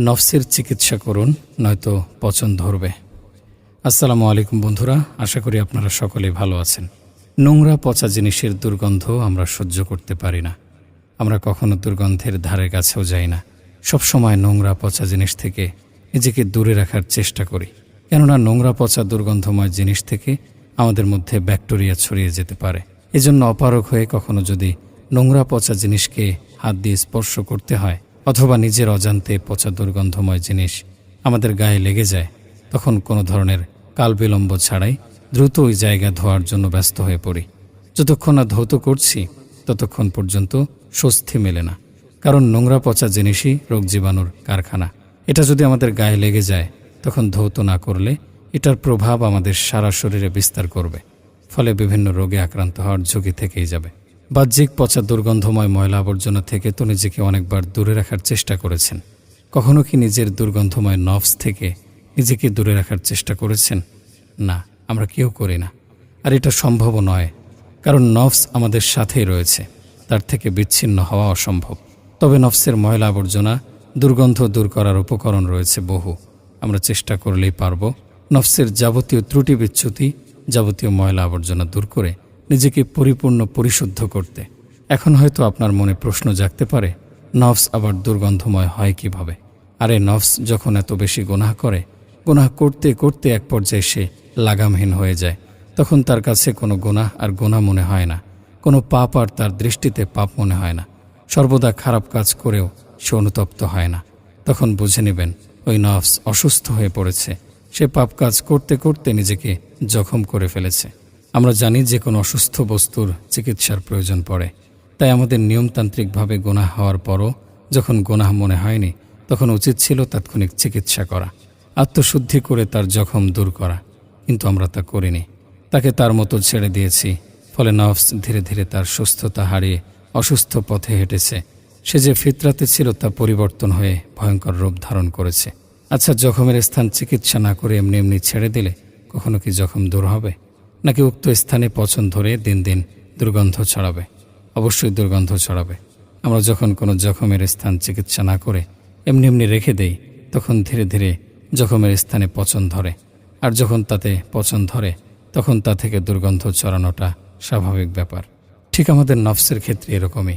নফসের চিকিৎসা করুন, নয়তো পচন ধরবে। আসসালামু আলাইকুম বন্ধুরা, আশা করি আপনারা সকলেই ভালো আছেন। নোংরা পচা জিনিসের দুর্গন্ধ আমরা সহ্য করতে পারি না। আমরা কখনো দুর্গন্ধের ধারে কাছেও যাই না। সবসময় নোংরা পচা জিনিস থেকে নিজেকে দূরে রাখার চেষ্টা করি। কেননা নোংরা পচা দুর্গন্ধময় জিনিস থেকে আমাদের মধ্যে ব্যাকটেরিয়া ছড়িয়ে যেতে পারে। এজন্য অপারক হয়ে কখনো যদি নোংরা পচা জিনিসকে হাত দিয়ে স্পর্শ করতে হয় অথবা নিজের অজান্তে পচা দুর্গন্ধময় জিনিস আমাদের গায়ে লেগে যায়, তখন কোনো ধরনের কালবিলম্ব ছাড়াই দ্রুত ওই জায়গা ধোয়ার জন্য ব্যস্ত হয়ে পড়ি। যতক্ষণ না ধৌত করছি, ততক্ষণ পর্যন্ত স্বস্তি মেলে না, কারণ নোংরা পচা জিনিসই রোগ জীবাণুর কারখানা। এটা যদি আমাদের গায়ে লেগে যায়, তখন ধৌত না করলে এটার প্রভাব আমাদের সারা শরীরে বিস্তার করবে, ফলে বিভিন্ন রোগে আক্রান্ত হওয়ার ঝুঁকি থেকেই যাবে। বাহ্যিক পচা দুর্গন্ধময় ময়লা আবর্জনা থেকে তো নিজেকে অনেকবার দূরে রাখার চেষ্টা করেছেন। কখনো কি নিজের দুর্গন্ধময় নফস থেকে নিজেকে দূরে রাখার চেষ্টা করেছেন? না, আমরা কেউ করি না। আর এটা সম্ভবও নয়, কারণ নফস আমাদের সাথেই রয়েছে, তার থেকে বিচ্ছিন্ন হওয়া অসম্ভব। তবে নফসের ময়লা আবর্জনা, দুর্গন্ধ দূর করার উপকরণ রয়েছে বহু। আমরা চেষ্টা করলেই পারব নফসের যাবতীয় ত্রুটি বিচ্যুতি, যাবতীয় ময়লা আবর্জনা দূর করে নিজেকে পরিপূর্ণ পরিশুদ্ধ করতে। এখন হয়তো আপনার মনে প্রশ্ন জাগতে পারে, নফস আবার দুর্গন্ধময় হয় কীভাবে? আরে নফস যখন এত বেশি গোনাহ করে, গোনাহ করতে করতে এক পর্যায়ে সে লাগামহীন হয়ে যায়। তখন তার কাছে কোনো গোনাহ আর গোনা মনে হয় না। কোনো পাপ আর তার দৃষ্টিতে পাপ মনে হয় না। সর্বদা খারাপ কাজ করেও সে অনুতপ্ত হয় না। তখন বুঝে নেবেন, ওই নফস অসুস্থ হয়ে পড়েছে। সে পাপ কাজ করতে করতে নিজেকে জখম করে ফেলেছে। আমরা জানি যে কোনো অসুস্থ বস্তুর চিকিৎসার প্রয়োজন পড়ে। তাই আমাদের নিয়মতান্ত্রিকভাবে গোনা হওয়ার পরও যখন গোনাহ মনে হয়নি, তখন উচিত ছিল তাৎক্ষণিক চিকিৎসা করা, আত্মশুদ্ধি করে তার জখম দূর করা। কিন্তু আমরা তা করিনি। তাকে তার মতো ছেড়ে দিয়েছি, ফলে নফস ধীরে ধীরে তার সুস্থতা হারিয়ে অসুস্থ পথে হেঁটেছে। সে যে ফিতরাতে ছিল তা পরিবর্তন হয়ে ভয়ঙ্কর রূপ ধারণ করেছে। আচ্ছা জখমের স্থান চিকিৎসা না করে এমনি এমনি ছেড়ে দিলে কখনো কি জখম দূর হবে? নাকি উক্ত স্থানে পচন ধরে দিন দিন দুর্গন্ধ ছড়াবে? অবশ্যই দুর্গন্ধ ছড়াবে। আমরা যখন কোনো জখমের স্থান চিকিৎসা না করে এমনি এমনি রেখে দেই, তখন ধীরে ধীরে জখমের স্থানে পচন ধরে। আর যখন তাতে পচন ধরে, তখন তা থেকে দুর্গন্ধ ছড়ানোটা স্বাভাবিক ব্যাপার। ঠিক আমাদের নফসের ক্ষেত্রে এরকমই।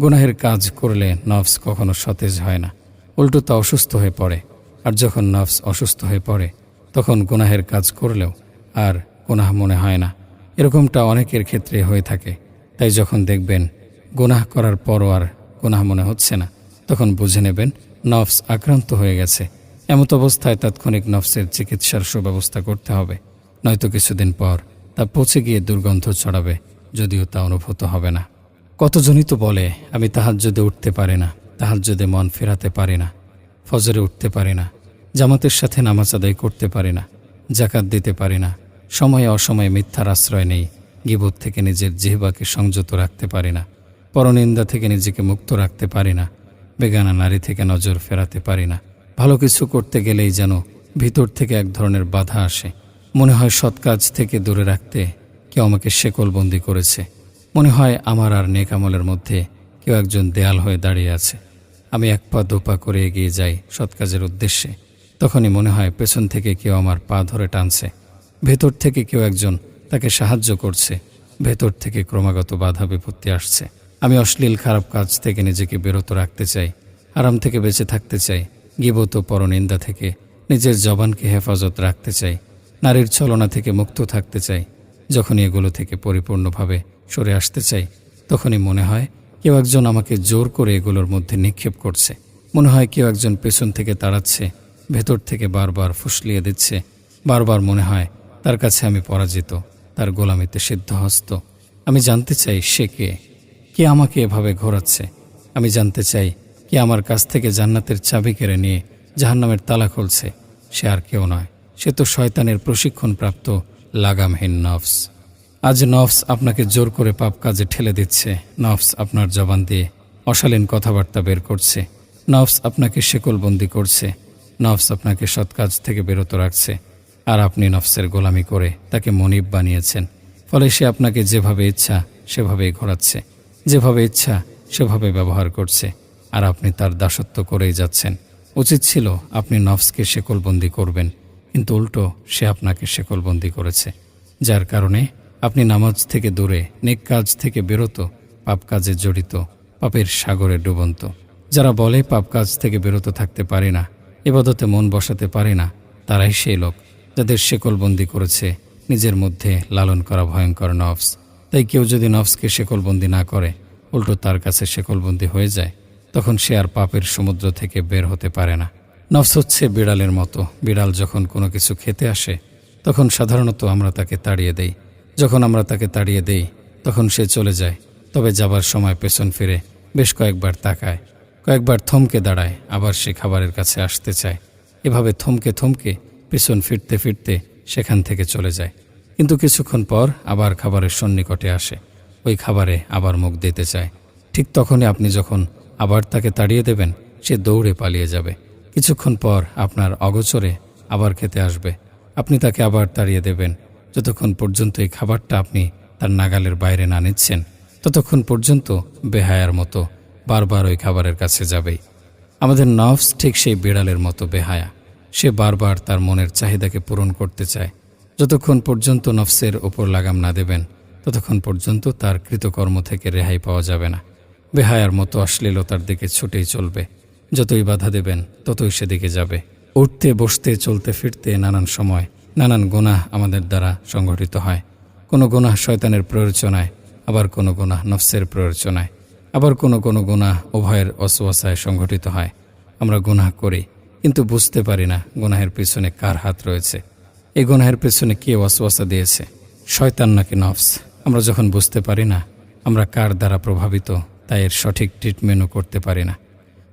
গুনাহের কাজ করলে নফস কখনো সতেজ হয় না। উল্টো তা অসুস্থ হয়ে পড়ে। আর যখন নফস অসুস্থ হয়ে পড়ে, তখন গুনাহের কাজ করলেও আর গুনাহ মনে হয় না। এরকমটা অনেকের ক্ষেত্রে হয়ে থাকে। তাই যখন দেখবেন গুনাহ করার পরও আর গুনাহ মনে হচ্ছে না, তখন বুঝে নেবেন নফস আক্রান্ত হয়ে গেছে। এমত অবস্থায় তাৎক্ষণিক নফসের চিকিৎসার সুব্যবস্থা করতে হবে। নয়তো কিছুদিন পর তা পচে গিয়ে দুর্গন্ধ ছড়াবে, যদিও তা অনুভূত হবে না। কতজনই তো বলে, আমি তাহার যদি উঠতে পারি না তাহার যদি মন ফেরাতে পারি না, ফজরে উঠতে পারি না, জামাতের সাথে নামাজ আদায় করতে পারি না জাকাত দিতে পারি না সময়ে অসময়ে মিথ্যার আশ্রয় নেই গিবোধ থেকে নিজের জিহ্বাকে সংযত রাখতে পারি না, পরনিন্দা থেকে নিজেকে মুক্ত রাখতে পারি না, বেগানা নারী থেকে নজর ফেরাতে পারি না। ভালো কিছু করতে গেলেই যেন ভিতর থেকে এক ধরনের বাধা আসে। মনে হয় সৎ কাজ থেকে দূরে রাখতে কেউ আমাকে শেকলবন্দি করেছে। মনে হয় আমার আর নেক আমলের মধ্যে কেউ একজন দেয়াল হয়ে দাঁড়িয়ে আছে। আমি এক পা দোপা করে এগিয়ে যাই সৎ কাজের উদ্দেশ্যে। তখনই মনে হয় পেছন থেকে কেউ আমার পা ধরে টানছে। ভেতর থেকে কেউ একজন তাকে সাহায্য করছে। ভেতর থেকে ক্রমাগত বাধা বিপত্তি আসছে। আমি অশ্লীল খারাপ কাজ থেকে নিজেকে বিরত রাখতে চাই, আরাম থেকে বেঁচে থাকতে চাই, গিবত পরনিন্দা থেকে নিজের জবানকে হেফাজত রাখতে চাই, নারীর ছলনা থেকে মুক্ত থাকতে চাই। যখনই এগুলো থেকে পরিপূর্ণভাবে সরে আসতে চাই, তখনই মনে হয় কেউ একজন আমাকে জোর করে এগুলোর মধ্যে নিক্ষেপ করছে। মনে হয় কেউ একজন পেছন থেকে তাড়াচ্ছে, ভেতর থেকে বারবার ফুসলিয়ে দিচ্ছে। বারবার মনে হয় তার কাছে আমি পরাজিত, তার গোলামিতে সিদ্ধহস্ত আমি জানতে চাই সে কে? কে আমাকে এভাবে ঘোরাচ্ছে? আমি জানতে চাই কে আমার কাছ থেকে জান্নাতের চাবি কেড়ে নিয়ে জাহান্নামের তালা খুলছে। সে আর কেউ নয়। সে তো শয়তানের প্রশিক্ষণপ্রাপ্ত লাগামহীন নফস। আজ নফস আপনাকে জোর করে পাপ কাজে ঠেলে দিচ্ছে। নফস আপনার জবান দিয়ে অশালীন কথাবার্তা বের করছে। নফস আপনাকে শেকলবন্দি করছে। নফস আপনাকে সৎ কাজ থেকে বিরত রাখছে। আর আপনি নফসের গোলামি করে তাকে মনিব বানিয়েছেন। ফলে সে আপনাকে যেভাবে ইচ্ছা, সেভাবেই ঘোরাচ্ছে। যেভাবে ইচ্ছা, সেভাবে ব্যবহার করছে। আর আপনি তার দাসত্ব করেই যাচ্ছেন। উচিত ছিল আপনি নফসকে শেকলবন্দি করবেন, কিন্তু উল্টো সে আপনাকে শেকলবন্দি করেছে। যার কারণে আপনি নামাজ থেকে দূরে, নেক কাজ থেকে বেরোত, পাপ কাজে জড়িত, পাপের সাগরে ডুবন্ত। যারা বলে পাপ কাজ থেকে বেরোতে থাকতে পারে না, এবাদতে মন বসাতে পারে না, তারাই সেই লোক। যাদের শেকলবন্দি করেছে, নিজের মধ্যে লালন করা ভয়ঙ্কর নফস। তাই কেউ যদি নফসকে শেকলবন্দি না করে, উল্টো তার কাছে শেকলবন্দি হয়ে যায়, তখন সে আর পাপের সমুদ্র থেকে বের হতে পারে না। নফস হচ্ছে বিড়ালের মতো। বিড়াল যখন কোনো কিছু খেতে আসে, তখন সাধারণত আমরা তাকে তাড়িয়ে দেই। যখন আমরা তাকে তাড়িয়ে দেই, তখন সে চলে যায়, তবে যাবার সময় পেছন ফিরে বেশ কয়েকবার তাকায়। কয়েকবার থমকে দাঁড়ায়, আবার সে খাবারের কাছে আসতে চায়। এভাবে থমকে থমকে পেছন ফিরতে ফিরতে সেখান থেকে চলে যায়। কিন্তু কিছুক্ষণ পর আবার খাবারের সন্নিকটে আসে। ওই খাবারে আবার মুখ দিতে চায়। ঠিক তখনই আপনি যখন আবার তাকে তাড়িয়ে দেবেন, সে দৌড়ে পালিয়ে যাবে। কিছুক্ষণ পর আপনার অগোচরে আবার খেতে আসবে। আপনি তাকে আবার তাড়িয়ে দেবেন। যতক্ষণ পর্যন্ত এই খাবারটা আপনি তার নাগালের বাইরে না নিচ্ছেন, ততক্ষণ পর্যন্ত বেহায়ার মতো বারবার ওই খাবারের কাছে যাবেই। আমাদের নফস ঠিক সেই বিড়ালের মতো বেহায়া। সে বারবার তার মনের চাহিদাকে পূরণ করতে চায়। যতক্ষণ পর্যন্ত নফসের ওপর লাগাম না দেবেন, ততক্ষণ পর্যন্ত তার কৃতকর্ম থেকে রেহাই পাওয়া যাবে না। বেহায়ার মতো অশ্লীলতার দিকে ছুটেই চলবে। যতই বাধা দেবেন, ততই সেদিকে যাবে। উঠতে, বসতে, চলতে, ফিরতে নানান সময়, নানান গুনাহ আমাদের দ্বারা সংঘটিত হয়। কোনো গোনাহ শয়তানের প্ররোচনায়, আবার কোনো গোনাহ নফসের প্ররোচনায়। আবার কোনো কোনো গুনাহ উভয়ের অসুয়াশায় সংঘটিত হয়। আমরা গুনাহ করি কিন্তু বুঝতে পারি না গুনাহের পেছনে কার হাত রয়েছে। এই গুনাহের পেছনে কে ওয়াসওয়াসা দিয়েছে? শয়তান নাকি নফস? আমরা যখন বুঝতে পারি না, আমরা কার দ্বারা প্রভাবিত, তাই এর সঠিক ট্রিটমেন্টও করতে পারি না।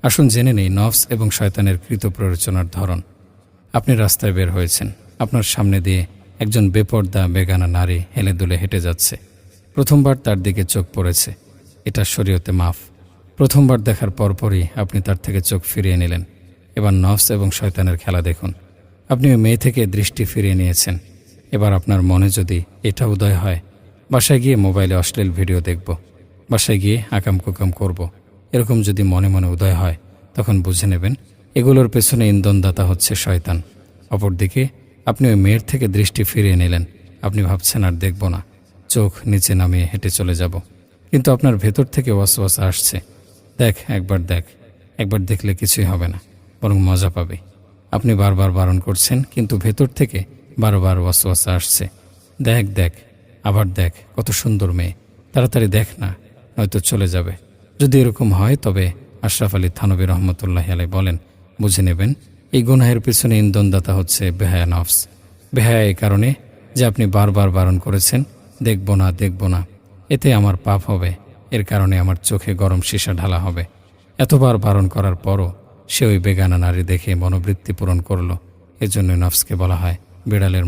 আসুন জেনে নেই নফস এবং শয়তানের কৃত প্ররোচনার ধরন। আপনি রাস্তায় বের হয়েছেন। আপনার সামনে দিয়ে একজন বেপর্দা, বেগানা নারী হেলে দুলে হেঁটে যাচ্ছে। প্রথমবার তার দিকে চোখ পড়েছে। এটা শরীয়তে মাফ। প্রথমবার দেখার পরপরই আপনি তার থেকে চোখ ফিরিয়ে নিলেন। এবার নফস এবং শয়তানের খেলা দেখুন। আপনি ওই মেয়ে থেকে দৃষ্টি ফিরিয়ে নিয়েছেন। এবার আপনার মনে যদি এটা উদয় হয়, বাসায় গিয়ে মোবাইলে অশ্লীল ভিডিও দেখব। বাসায় গিয়ে আকাম কুকাম করব। এরকম যদি মনে মনে উদয় হয়, তখন বুঝে নেবেন, এগুলোর পেছনে ইন্ধনদাতা হচ্ছে শয়তান। অপরদিকে আপনি ওই মেয়ের থেকে দৃষ্টি ফিরিয়ে নিলেন। আপনি ভাবছেন আর দেখব না। চোখ নিচে নামিয়ে হেঁটে চলে যাব। কিন্তু আপনার ভেতর থেকে ওয়াসওয়াস আসছে। দেখ, একবার দেখ। একবার দেখলে কিছুই হবে না। বরং মজা পাবে। আপনি বারবার বারণ করছেন, কিন্তু ভেতর থেকে বারবার ওয়াসওয়াসা আসছে। দেখ দেখ, আবার দেখ, কত সুন্দর মেয়ে। তাড়াতাড়ি দেখ না হয়তো চলে যাবে। যদি এরকম হয়, তবে আশরাফ আলী থানবী রহমতুল্লাহ আলাই বলেন, বুঝে নেবেন, এই গুনাহের পিছনে ইন্ধনদাতা হচ্ছে বেহায়া নফস। বেহায়া এই কারণে যে আপনি বারবার বারণ করেছেন, দেখব না দেখব না। এতে আমার পাপ হবে, এর কারণে আমার চোখে গরম সীসা ঢালা হবে। এতবার বারণ করার পরও সে ওই বেগানা নারী দেখে মনোবৃত্তি পূরণ করল। এজন্য নফসকে বলা হয় বিড়ালের